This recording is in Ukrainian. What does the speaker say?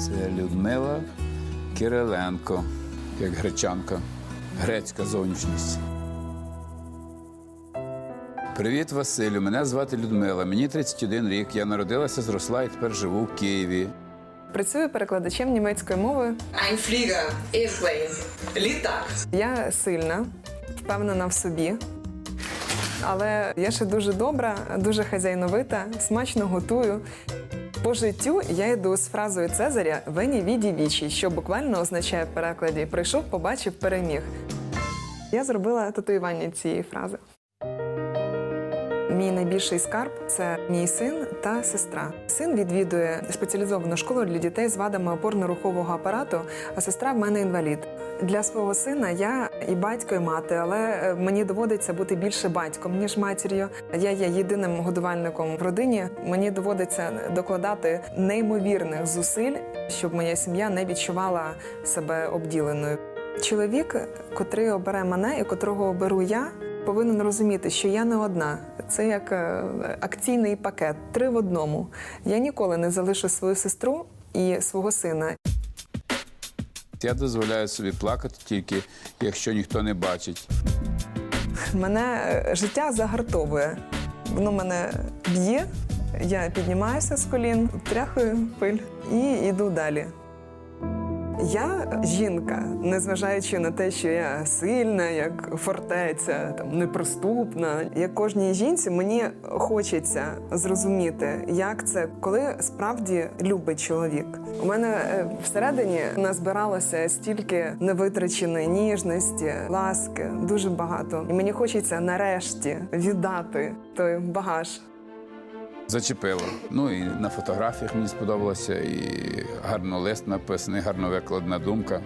Це Людмила Кириленко, як гречанка, грецька зовнішність. Привіт, Василю. Мене звати Людмила. Мені 31 рік. Я народилася, зросла і тепер живу в Києві. Працюю перекладачем німецької мови. Ein Flieger. Airplane. Літак. Я сильна, впевнена в собі. Але я ще дуже добра, дуже хазяйновита, смачно готую. По життю я йду з фразою Цезаря Вені віді вічі, що буквально означає в перекладі прийшов, побачив, переміг. Я зробила татуювання цієї фрази. Мій найбільший скарб це мій син та сестра. Син відвідує спеціалізовану школу для дітей з вадами опорно-рухового апарату, а сестра в мене інвалід. Для свого сина я і батько, і мати, але е, мені доводиться бути більше батьком ніж матір'ю. Я є єдиним годувальником в родині. Мені доводиться докладати неймовірних зусиль, щоб моя сім'я не відчувала себе обділеною. Чоловік, котрий обере мене і котрого оберу я, повинен розуміти, що я не одна. Це як е, акційний пакет, три в одному. Я ніколи не залишу свою сестру і свого сина. Я дозволяю собі плакати тільки, якщо ніхто не бачить. Мене е, життя загартовує. Воно мене б'є. Я піднімаюся з колін, тряхаю пиль і йду далі. Я жінка, незважаючи на те, що я сильна, як фортеця, там неприступна. Як кожній жінці, мені хочеться зрозуміти, як це, коли справді любить чоловік. У мене е, всередині назбиралося стільки невитраченої ніжності, ласки, дуже багато. І мені хочеться нарешті віддати той багаж. Зачепило. Ну і на фотографіях мені сподобалося, і гарно лист написаний, гарно викладена думка.